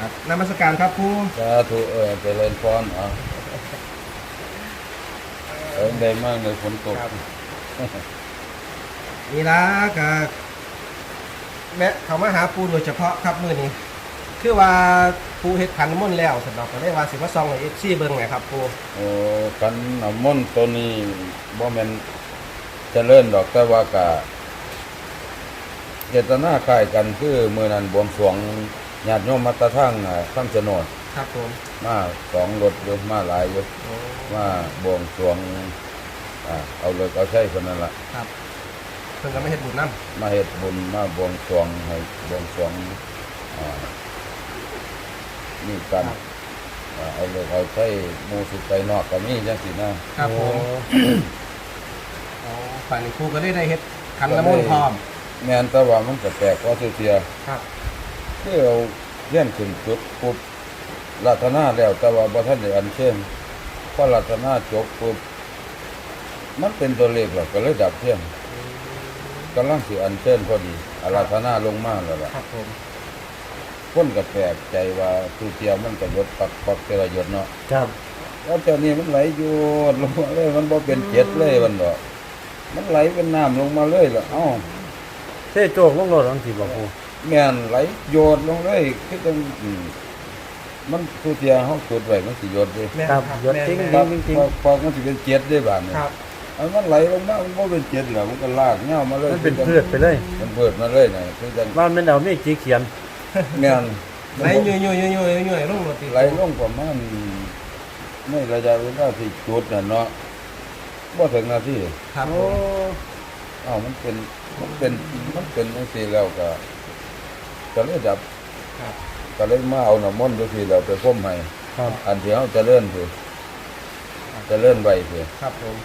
ครับนมัสการครับปูสาธุเออเจริญพรเอะเออได้มากเลยฝนตกนี่ละกับแม่เขามาหาปูโดยเฉพาะครับมื้อนี้ คือว่าปูเฮ็ดขันน้ำมนต์แล้วสำหรับก็ได้ว่าสิมาซองให้ FC เบิ่งไงครับปูโอ้กันน้ำมนต์ตัวนี้บ่แม่นเจริญดอกแต่ว่ากะเจตนาคล้ายกันคือมื้อนั้นบวงสรวง ญาติโยมมาตะทั้งอ่าคำชะโนดครับผมมาสองรถอยู่มาหลายอยู่โอ้มาบวงสรวงอ่าเอาเลยเอาใช้คนนั้นล่ะครับเพิ่นก็ไม่เฮ็ดบุญนำมาเฮ็ดบุญมาบวงสรวงให้บวงสรวงอ่านี่กันอ่าเอาเลยเอาใช้หมูสุดไปนอกก็มีจังสินะครับผมอ๋อฝั่งนี้ปูก็ได้ได้เฮ็ดขันน้ำมนต์พร้อมแม่นแต่ว่ามันก็แปลกว่าเสียครับๆ คือเอาเลี้ยนขึ้นจุดปุ๊บรัตนาแล้วแต่ว่าบ่ทันได้อัญเชิญพอรัตนาจบปุ๊บมันเป็นตัวเลขแล้วก็เลยดับเทียนกำลังสิอัญเชิญพอดีอาราธนาลงมาแล้วล่ะครับผมคนก็แปลกใจว่าทุเทียมันก็ยดปักปักเทระยดเนาะครับแล้วเจ้านี่มันไหลโยดลงมาเลยมันบ่เป็นเจ็ดเลยมันดอกมันไหลเป็นน้ำลงมาเลยล่ะเอ้าเท่โจกลงรถอังสิบอกปู แม่นไหลโยดลงเลยคือจังอืมมันทุเทียเฮาจุดไว้มันสิโยดเด้แม่นครับครับยศแม่นจริง แม่นจริงจริงพอพอมันสิเป็นเจ็ดได้บาดนี่ครับอันมันไหลลงมามันบ่เป็นเจ็ดแล้วมันก็ลากเงามาเลยมันเป็นพืชไปเลยมันเปิดมาเลยน่ะคือจังว่ามันเอามีดจีเขียนแม่น ไหลยุ่ยยุ่ยยุ่ยยุ่ยยุ่ยลงรถติไหลลงประมาณในระยะเวลาที่จุดน่ะเนาะบ่ถึงนาทีครับผโอ้มอ้าวมันเป็นมันเป็นมันเป็นจังซี่แล้วก็ ก็เลยดับครับ ก็เลยมาเอาน้ำมนต์จังซี่แล้วไปพ่มให้ครับ อันที่เฮาเจะเลื่อนคือเจะเลื่อนไว้คือครับผม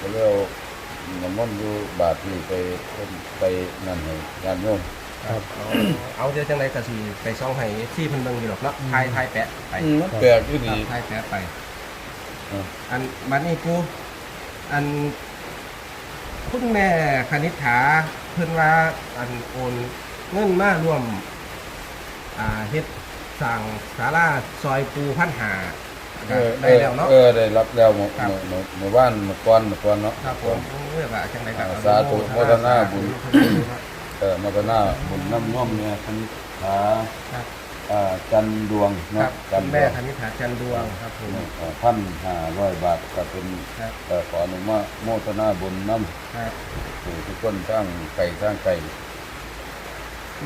ก็เลยเอาน้ำมนต์อยู่บาทนี่ไปพ่มไปนั่นให้ญาติโยม ครับเอาเอาเดี๋ยวจังไดก็สิไปซ่องให้ที่เพิ่นเบิ่งอยู่หรอกเนาะทายทายแปะไปอืมมันแปลกอยู่ครัดี บทายแปะไปอ่าอันบัดนี้กูอันคุณแม่คณิษฐาเพิ่นว่าอันโอน เงินมารวมอ่าเฮ็ดสั่งศาลาซอยปูพันหาเออได้แล้วเนาะ เออได้รับแล้วหมู่ครับ หมู่หมู่บ้านหมู่ก่อนหมู่ก่อนเนาะ ครับผมเรียกว่าจังไดก็อ่าสาธุโมทนาบุญ เออมาก็น่าบุญน้ำย่อมเนี่ยคณิษฐาครับอ่าจันดวงครัเนาะบจัคุนณดแม่วงคณิษฐาจันดวงครับผมพันห้าร้อยบาทก็เป็นครับเอ่อขออนุมาโมทนาบุญน้ครับำสู่ทุกคนสร้างไก่สร้างไก่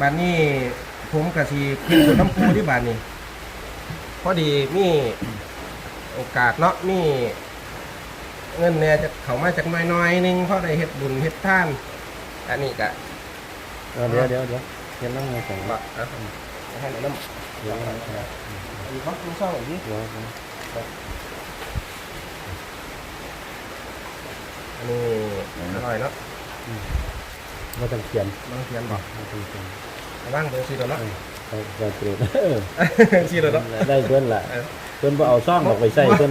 บัดนี้ผมก็สิขึ้นสู่น้ำปูที่บ้านนี้พอดีมีโอกาสเนาะมีเงินเนี่ยจะเขามาจากน้อยๆหนึงเพราะได้เฮ็ดบุญเฮ็ดท่าน อันนี้ก็เอาเดี๋ยวเดี๋ยวเดี๋ยวเขียนนั่งไงของว่าอะให้หน่อยน้ำเดี๋ยวนะครัอีกครับคุณเศร้าอีกนิดเดี๋ยวอันนี้อร่อยเนาะ ว่าต้องเขียนน้องเทียนบอกว่าต้องเขียนระว่างเบอร์ซีโดเนาะเออเอาเอาเกรดเออซีโดเนาะได้เพื่อนละเออเพื่อนบ่เอาซ่องออกไปใส่เพื่อน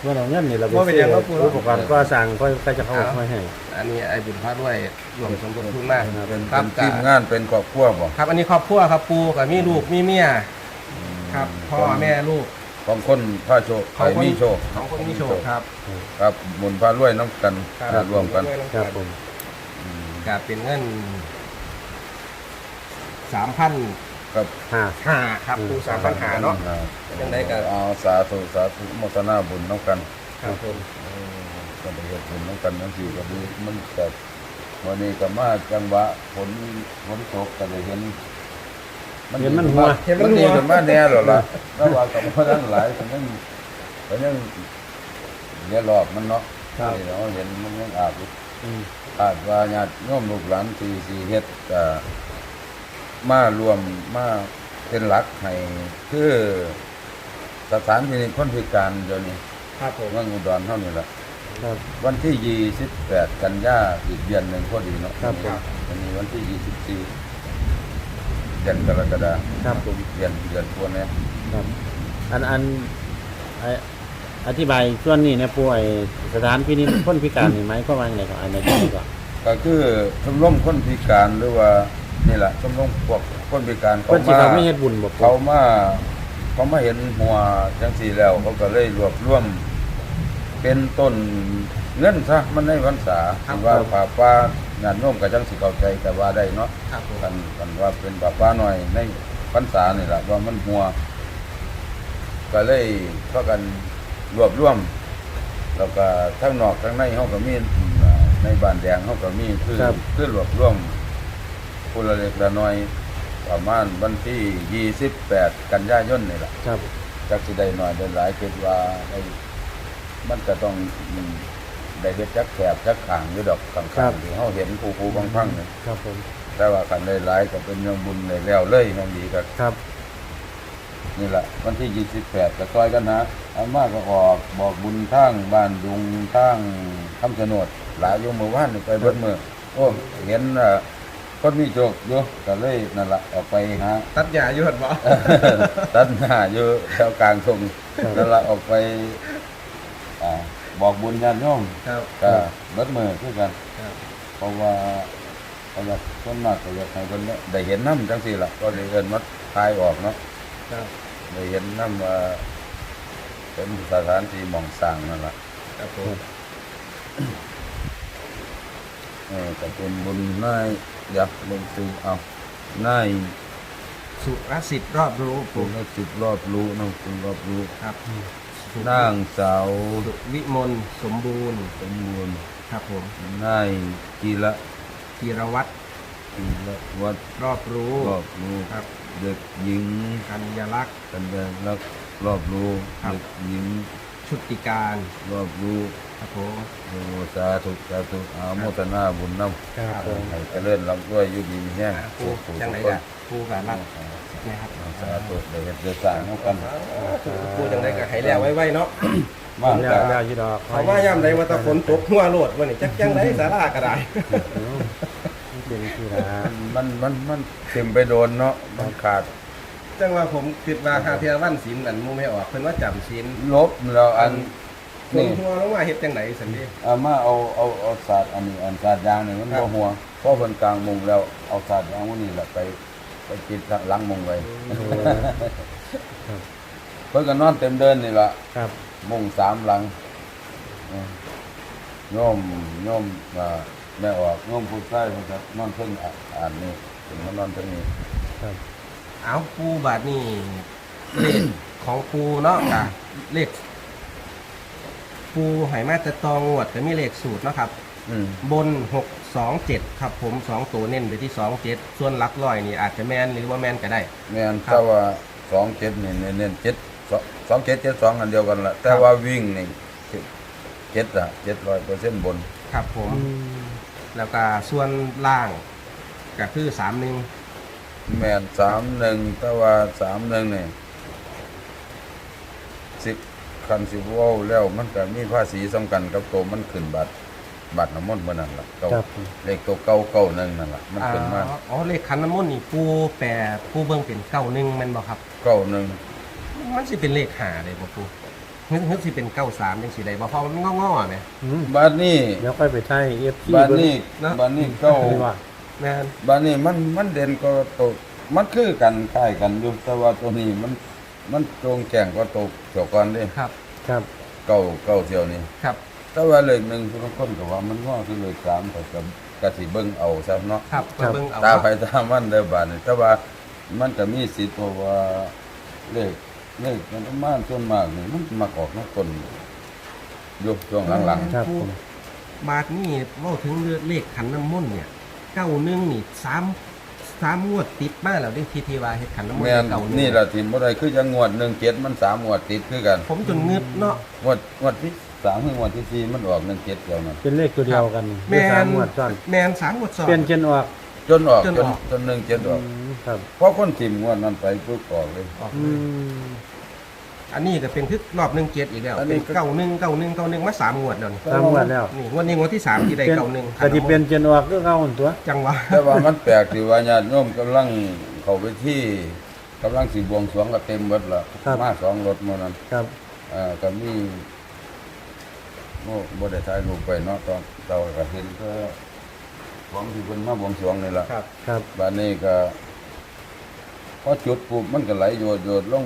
เพื่อนเอาเงินนี่เราไปว่าเป็นซื้ยังครับครูออุปกรณ์ก็สั่งค่อยค่อยจะเข้ามาให้อันนี้ไอ้บุญพระด้วยรวมสมทบทุนมากเป็นครัเป็บนทีมงานเป็นครอบครัวบ่ครับ อันนี้ครอบครัวครับปูกับมีลูกมีเมียครับพ่อแม่ลูกของคนพาโชคขใครองคนมีโชคของคนมีโชคครับ ครับหมุนพารวยน้ำกันครับรวมกันครับผม ก็เป็นเงินสามพันครับห้า ห้าครับปูสามพันหาเนาะยังไงก็ เอาสาธุสาธุโมทนาบุญน้ำกันครับผมก็ได้เฮ็ดบุญน้ำกันทั้งสี่ก็ดีมันแต่วันนี้ก็มาจังหวะฝนฝนตกก็ได้เห็นเห็นมันหัว เห็นมัมันนหัดีวกันมาแน่หรอล่ะแล้วว่ากับมันทั้งหลายก็ยังก็ยังเนี่ยรอบมันเนาะครับนี่เราเห็นมันยังอาบอยู่ อืมอาจว่าญาติโยมลูกหลานที่ที่เฮ็ดก็มารวมมาเป็นหลักให้คือสถานพินิจคนพิการเดี๋ยวนี้ครับผมเมืองอุดรเท่านี้แหละครับ วันที่28กันยาอีกเดือนหนึ่งพอดีเนาะครับผม วันนี้วันที่24เดือนกรกฎาคมครับผม เดือนเดือนพวกเนี้ย ครับ อันอันไอ อธิบายส่วนนี้เนี่ยป่วยสถานพินิจ คนพิการนี่ไหมก็ว่าอย่างไรก่อนอันไหนก่อนก็คือชมรมคนพิการหรือว่านี่แหละชมรมพวกคนพิการเพิ่นสิมาเขาไม่เฮ็ดบุญบ่ปูเขามาเขามาเห็นหัวจังสีแล้วเขาก็เลยรวบรวม เป็นต้นเงินซะมันในพรรษาครับที่ว่าป่าป้างานโน้มกับจังสิเข้าใจแต่ว่าได้เนาะ ครับผม กันกันว่าเป็นป่าป้าหน่อยในพรรษานี่แหละว่ามันหัว ก็เลยพากัน รวบรวม แล้วก็ทั้งนอกทั้งในเขาก็มีอ่าในบ้านแดงเขาก็มีคือครับ คือรวบรวมคนละเล็กละน้อย ประมาณวันที่ 28 กันยายนนี่แหละครับ จักสิได้น้อยได้หลายคิดว่าไอ้มันก็ต้องอืมได้เฮ็ดจักแถบจักขางอยู่ดอกข้างๆที่เฮาเห็นผู้ผู้บางพังนี่ครับผมแต่ว่าคันได้หลายก็เป็นเรื่องบุญได้แล้วเลยแม่นดีก็ ครับ นี่แหละวันที่ 28ก็ซอยกันนะอาม่าก็ออกบอกบุญทางบ้านดุงทางคำชะโนดหลายอยู่เมื่อวานนี่ไปเบิดมื้อโอ้เห็นเอ่อคนมีโชคอยู่ก็เลยนั่นล่ะออกไปหา ตัดหญ้าอยู่หั่นบ่ ตัดหน้าอยู่แถวกลางทงนั่นละออกไปอ่าบอกบุญญาติโยมครับ ก็เบิดมือคือกัน ครับ เพราะว่าเขาอยากคนมากก็อยากให้คนเนี่ยได้เห็นน้ำจังสี่ละก็เลยเอินมาทายออกเนาะครับ ได้เห็นน้ำว่าเป็นสถานที่หมองสร้างนั่นละครับผมเออก็เป็นบุญนายอยากลงซื้อเอานายสุรสิทธิ์รอบรู้คุปู่ณสิบรอบรู้น้องคุณรอบรู้ครับนางสาวสุวิมลสมบูรณ์สมบูรณ์ครับผมนายกีละธีรวัตรกีละวัดรอบรู้รอบรู้ครับ เด็กหญิงกัญญาลักษณ์ กันแดงรักรอบรู้ครับ เด็กหญิงชุติการรอบรู้ครับผม โอ้สาธุสาธุอาโมทนาบุญน้ำครับผม ให้เจริญลำด้วยอยู่ดีมีแห้งปูจังไหนทุกะปูกับรักนะครับสาธุได้เฮ็ดได้สร้างเฮากันปูจังไหนกะให้แล้วไว้ๆเนาะมาแล้วจากแล้วอยู่ดอกเขาว่าย่ำใดว่าแตะฝนตกหัวโลดวันนี้จักจังไดสาราก็ได้ เออมันเป็นที่ละมันมันมันเต็มไปโดนเนาะมันขาด จังว่าผมคิดว่าคาเทียวันศีลนั่นมูไม่ออกเพิ่นว่าจำศีลลบแล้วอันฝนนี่หัวลงมาเฮ็ดจังไดสันดีเอามาเอาเอาเอาศาสตร์อันนี้อันศาสตร์ยางนี่มันครับ่บหัวเพราะเพิ่นกลางมุงแล้วเอาศาสตร์ยางวันนี้แหละไปไปปิดหลังมุงไว้เพิ่นก็นอนเต็มเดินนี่ล่ะครับมุงสามหลังเออโยมโยมอ่า แม่ออกโยมผู้ชายเพิ่นก็นอนเพิ่งอะอ่านนี่เพิ่นก็นอนเพิ่งนี่ครับ เอาปูบาดนี่เลขของปูเนาะกะเลขปูไหมาจะตองงวดก็มีเลขสูตรเนาะครับ อืมบน 6 2 7 ครับผม2ตัวเน้นไปที่ 2 7 ส่วนหลักร้อยนี่อาจจะแมนหรือว่าแมนก็ได้ แม่นครับแต่ว่าสองเจ็ดนี่เน้นๆเจ็ดสองสองเจ็ดเจ็ดสองอันเดียวกันละแต่ว่าวิ่งนี่เจ็ดอะเจ็ดร้อยเปอร์เซ็นต์บน ครับผม อืม แล้วก็ส่วนล่างก็คือ3 1แม่นสามหนึ่งแต่ว่าสามหนึ่งนี่สิบคันสิบว่าวแล้วมันก็มีภาษีสำคัญกับตัวมันขึ้นบัตรบัตรน้ำมันต์เมื่อนั้นล่ะเก้าครับเลขตัวเก้าเก้าหนึ่งนั่นล่ะมันขึ้นมาอ๋ออ๋อเลขขันน้ำมนต์นี่ปูแปรปูเบิ่งเป็นเก้าหนึ่งแม่นบ่ครับ เก้าหนึ่งมันสิเป็นเลขหาเลยบ่ปู นึกนึกสิเป็นเก้าสามจังสิได้บ่เพราะมันงอๆแหม อืมบ้านนี้เดี๋ยวค่อยไปใช้เอฟซีบ้านนี้เนอะบ้านนี้เก้านี่ว่าแม่นบ้านนี้มันมันเด่นก็ตัวมันคือกันคล้ายกันอยู่แต่ว่าตัวนี้มันมันตรงแจ้งกว่าตัวเกี่ยวกันเด้ครับ ครับเก้าเก้าเที่ยวนี้ ครับ แต่ว่าเลขหนึ่งทุกคนก็ว่ามันง้อคือเลขสามแต่ก็กะสิเบิ่งเอาซะเนาะ ครับก็เบิ่งเอาตาไปตามมันเด้อบาดนี้แต่ว่ามันก็มีสิทธิ์เพราะว่าเลข เลขมันประมาณส่วนมากนี่มันมักออกในต้นยุคช่วงหลังครับผม บาทนี่เว้าถึงเลขขันน้ำมนต์เนี่ยเก้าหนึ่งนี่สามสามงวดติดมาแล้วได้ทีทีว่าเฮ็ดขันน้ำมๆนต์แม่นเก้าหนึ่งนี่ล่ะที่บ่ได้คือจังงวด1 7มันสามงวดติดคือกันผมจนงึดเนาะ งวดงวดที่สามคืองวดที่สี่มันออก1 7เดียวนั่นเป็นเลขตัวเดียวกันแมด้วยสามนงวดซ้อนแมนสามงวดซ้อนเปลี่ยนเจนออก จนออกจนจอนอก จน1 7ออกอืมครับเพราะคนถิ่มงวดนั้นไปปุ๊บออกเลย ออกอืมอันนี้ก็เป็นทึกรอบหนึ่งเจ็ดอีกแล้วอันนี้เป็นเก้าหนึ่งเก้าหนึ่งเก้าหนึ่งมาสามงวดแล้วนี่สามงวดแล้วนี่งวดนี้งวดที่สามที่ได้เป็นเก้าหนึ่งก็ที่เป็นเจนออกก็เข้าหั่นตัว จังหวะ แต่ว่ามันแปลกที่ว่าญาติโยมกำลังเข้าไปที่กำลังสิบวงสรวงก็เต็มเบิดละครับ มาสองรถมื้อนั้นครับ เอ่อก็มีโอ้บ่ได้ถ่ายรูปไปเนาะตอนเราก็เห็นก็ ของที่เพิ่นมาบวงสรวงนี่ล่ะครับ ครับบ้านนี้ก็พอจุดปุ๊บมันก็ไหลโยดโยดลง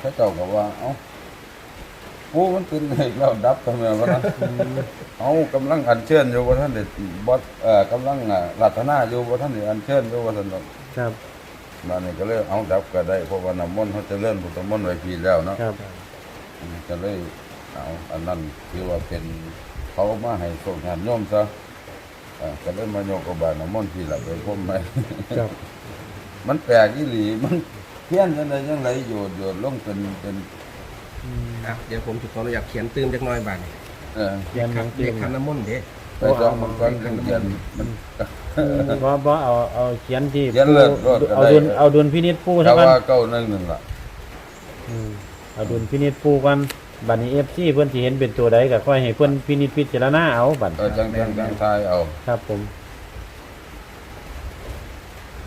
พระเจ้าก็ว่า เอ้าปูมันเป็นไงแล้วดับทำไมวะนะเอากำลังอัญเชิญอยู่ว่าท่านเด็ดบอสเอ่อกำลังอะรัตนาอยู่ว่าท่านเด็ดอัญเชิญอยู่ว่าท่านบอกครับบ้านนี้ก็เลยเอาดับก็ได้เพราะว่าน้ำมนต์เขาจะเลื่อนพุทธมนต์ไว้พีแล้วเนาะครับก็เลยเอาอันนั้นคือว่าเป็นเขามาให้ส่งงานโยมซะ อ่าก็เลยมาโยกกับบาทน้ำมนต์พี่ละไปพ่มไหมครับ มันแปลกอีหลีมันเพี้ยนจังไดจังไรโยดโยดลงเป็นเป็นอะเดี๋ยวผมจะขออนุญาตเขียนตื้มจักหน้อยบาดนี้เออเรียนหนังเรีเรียยกนคันน้ำมนต์เด้ไปสองมันก่อนจังเขียนมันบ่บ่เอาเอาเขียนที่เขียนเลิศรอดก็เอาได้ ดุลเอาดุลพินิจปูแต่เท่ากันว่าเก้าหนึ่งหนึ่งล่ะอืมเอาดุลพินิจปูกัน บัดนี้ FC เพิ่นสิเห็นเป็นตัวใดก็ค่อยให้เพิ่นพินิจพิจารณาเอาบัดเออจังจังจังทายเอาครับผม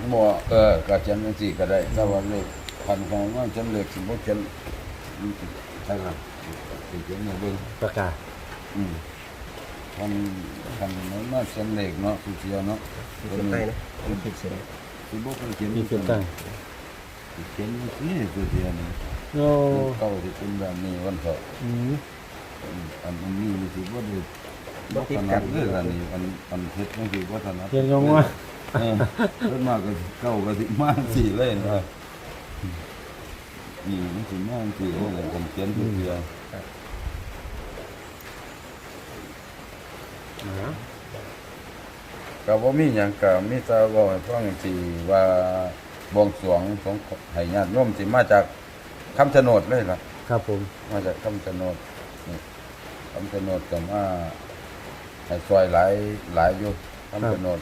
หมอเออก็เขียนจังสี่ก็ได้ถ้าว่าเลขพันของว่าฉันเลขสมมติฉันใช่ครับสิเขียนมาเบิ่งประกาศอืมพันพันนั้นมาฉันเลขเนาะสิเขียนเนาะขีดเส้นใต้นะผมขีดเส้นสิบ่เขียนมีจุดตั้ง เขียนจังซี่สิเขียนนี่โอ้เก้าที่เป็นแบบนี้วันเถาะอืมอันอันนี้มันสิบ่ได้บ่ติดกันเด้ออันนี้อันอันเฮ็ดมันสิบ่ถนัดเรียนงงว่าเออเพิ่นมาก็สิเก้าก็สิมาสิเลยนะนี่มันสิมาสิโอ้ยผมเขียนเพื่ออ่าก็บ่มีหยังก็มีแต่เว้าให้ฟังสิว่า บวงสรวงของให้ญาติโยมสิมาจากคำชะโนดเลยล่ะ ครับผม มาจากคำชะโนดนี่คำชะโนดก็มาให้ซอยหลายหลายอยู่คำชะโนด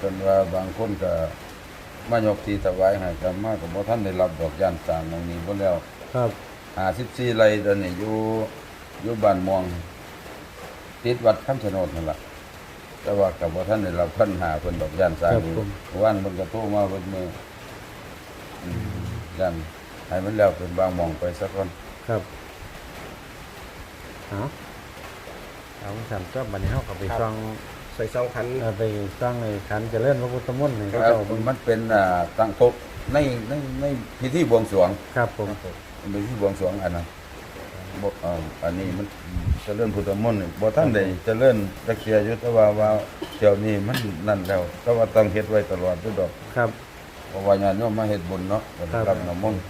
จนว่าบางคนก็มายกที่ถวายให้ก็มาก็บ่ทันได้รับดอกย่านสร้างตรงนี้บ่แล้วครับ54ไร่ตอนนี้อยู่อยู่บ้านม่วง ติดวัดคำชะโนดนั่นล่ะ แต่ว่าก็บ่ทันได้รับปัญหาเพิ่นดอกย่านสร้างอยู่วันเพิ่นก็โทรมาเพิ่นมื้ออืมย่านให้มันแล้วเป็นบางหม่องไปสักก่อนครับเอาเอาสั่นก็บัดนี้เฮาก็ไปฟังใส่ซองคัน เอ่อไปฟังในขันเจริญพระพุทธมนต์นี่คเขารับเจ้าเบิ่งมันเป็นอ่าตั้งโต๊ะในในในพิธีบวงสรวงครับผมมันเป็นพิธีบวงสรวงอันนั้น บ่อ่าอันนี้มันเจริญพุทธมนต์นี่บ่ทันได้เจริญรักเสียอยู่แต่ว่าว่าเที่ยวนี้มันนั่นแล้วแต่ว่าต้องเฮ็ดไว้ตลอดด้วยดอกครับ เพราะว่าญาติโยมมาเฮ็ดบุญเนาะก็ได้ครัรับบน้ำมนต์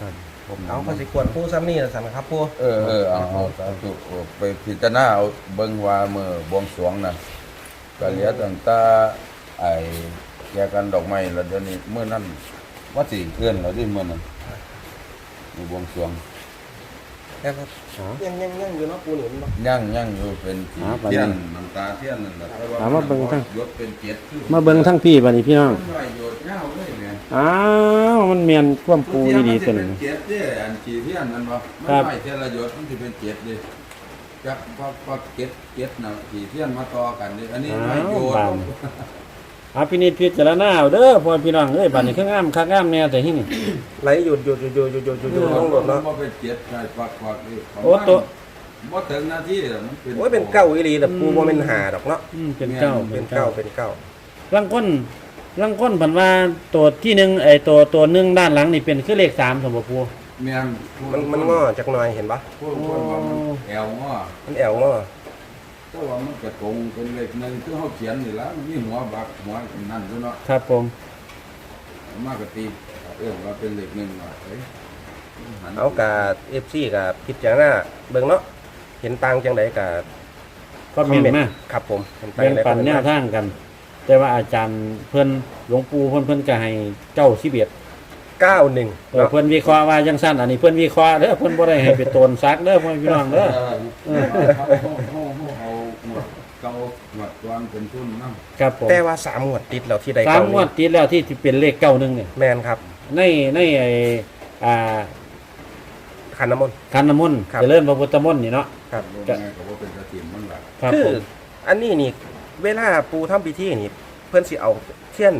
ครับผมเอาน้ำมก็นต์สิควรผู้ซ้ำนี่ล่ะสั่นครับผู้เออเออเอาเอาสาธุไปพิจารณาเอาเบิ่งว่ามื้อบวงสรวงน่ะก็เหลือตั้งแต่ไอ้แยกกันดอกไม้แล้วเดี๋ยวนี้มื้อนั้นว่าสิเอื้อนแล้วดิมื้อนั้นมื้อบวงสรวง แต่ว่าเอายังยังยังอยู่เนาะปูนี่มันบ่ย่างย่างอยู่เป็นสีอ่าบัดนี้ เทียนน้ำตาเทียนนั่นแหละแต่ว่อ่ามาเบิ่งทั้ง ยศเป็นเจ็ดคือมาเบิ่งทั้งพี่บัดนี้พี่น้องมันไหวโยดยาวเลยเนี่ย อ้าวมันเมียนความปูดีๆตัตัววเป็นี้นเจ็ดเด้อันสีเทียนนั่นบ่มันครับไหวเทียนละยศมันสิเป็นเจ็ดเด้จักพอพอเจ็ดเจ็ดน่ะสีเทียนมาต่อกันเด้อันนี้ไหวโยดอ้าวบาน เอาพินิจพิจารณาเอาเด้อพ่อพี่น้องเอ้ยบัดนี้คืองามคักงามแน่แต่ที่นี่ไหลหยุดหยุดหยุดหยุดหยุดหยุดหยุดหยุดลงรถเนาะบ่เป็นเจ็ดใช่ปักปักนี่โอ้ตัวบ่ถึงนาทีอะมันเป็นโอ้ยเป็นเก้าอีหลีแต่ปูบ่แม่นหาดอกเนาะอืมเป็นเก้าเป็นเก้าเป็นเก้าลังก้นลังก้นผันว่าตัวที่หนึ่งไอ้ตัวตัวหนึ่งด้านหลังนี่เป็นคือเลขสามสมบูรณ์ปูแม่นมันมันงอจักหน่อยเห็นปะพวกคนว่ามันแอวงอมันแอวงอ แต่ว่ามันกระตรงเป็นเลขหนึ่งคือเขาเขียนนี่ละมันมีหัวบักหัวนั่นด้วยเนาะครับผมมากกตีเอื้อว่าเป็นเลขหนึ่งเนาะเอ้ยหันเอากา FC กับพิจารณาเบิ่งเนาะเห็นต่างจังไดกะก็เมียนมาครับผมเห็นต่างแบ่งจังใดปันแนวทางกัน แต่ว่าอาจารย์เพื่อนหลวงปู่เพื่อนเพื่อนก็ให้เจ้าสิเบียดเก้าหนึ่งเออเพื่อนวิเคราะห์ว่าจังสั้นอันนี้เพื่อนวิเคราะห์เด้อเพื่อนบ่ได้ให้ไปโตนซักเด้อพ่อพี่น้องเด้อเออเขาเขาเขาเอาหมวด เก่าหมวดวางเป็นทุนนั่งครับผมแต่ว่าสามงวดติดแล้วที่ใดสามเก้างหวนึ่ดติดแล้วที่ที่เป็นเลขเก้าหนึ่งเนี่ยแมนครับในในไอ้อ่าขันน้ำมนต์ คันน้ำมนต์ครับ เจริญพระพุทธมนต์นี่เนาะ ครับลงไงก็ว่าเป็นกระถิ่นมันหลักครับคืผอมอันนี้นี่เวลาปูทำพิธีนี่ เพื่อนสิเอาเทียน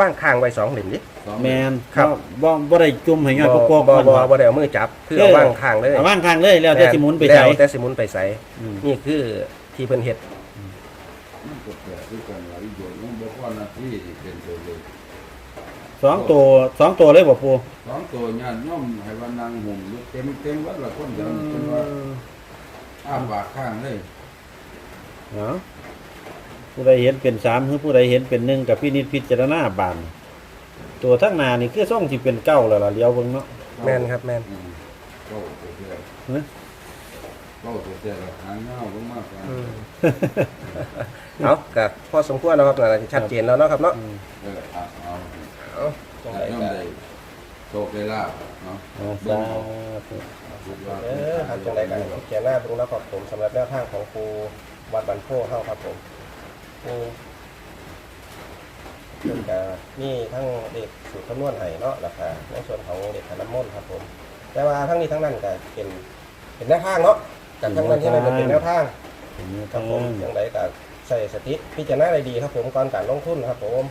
ว่างคางไว้สองเหล่มนี้สองแมนครับ บ่บ่ได้จุ่มให้ยอดพวกพวกบ่ก่อนบ่บ่บ่ได้เอามือจับคือเอาว่างคางเลยเอาว่างข้างเลยแล้วแต่สิหมุนไปใส่ แล้วแต่สิหมุนไปใส่อืม นี่คือที่เพิ่นเฮ็ด สองตัวสองตัวเลยบ่ปูสองตัวญาติโยมให้ว่านางหุ่มอยู่เต็มเต็มวัดละคนเดียวจนว่าอ้าปากข้างเลยเนาะผู้ใดเห็นเป็นสามหรือผู้ใดเห็นเป็นหนึ่งกับพินิจพิจารณาบาน ตัวทั้งหนานี่คือส่องที่เป็นเก้าแล้วล่ะเลี้ยวเบิ่งเนาะแมนครับแมนอืมเก้าตัวเดียวฮะเก้าตัวเดียวหางเงาลงมากกว่าอืมเอาก็พอสมควรแล้วครับน่าจะชัดเจนแล้วเนาะครับเนาะอืมเออเอาเอาเอา จังไดติโยมก็ได้โชคได้ลาบเนาะเอาเบิ่สางเอาธุคิดว่าเออครับจังไดก็พิจารณาเบิ่งแล้วครับผมสำหรับแนวทางของครูวัดบันโพเฮาครับผมครูเพิ่นก็มีทั้งเด็กสูตรคำนวณให้เนาะแล้วก็ในส่วนของเด็กขันน้ำมนต์ครับผม แต่ว่าทั้งนี้ทั้งนั้นก็เป็นเป็นแนวทางเนาะกันทั้งนั้นที่นั่นก็เป็นแนวทาง ครับผมงอย่างไรก็ใส่สติพิจารณาได้ดีครับผมก่อนการลงทุนครับผม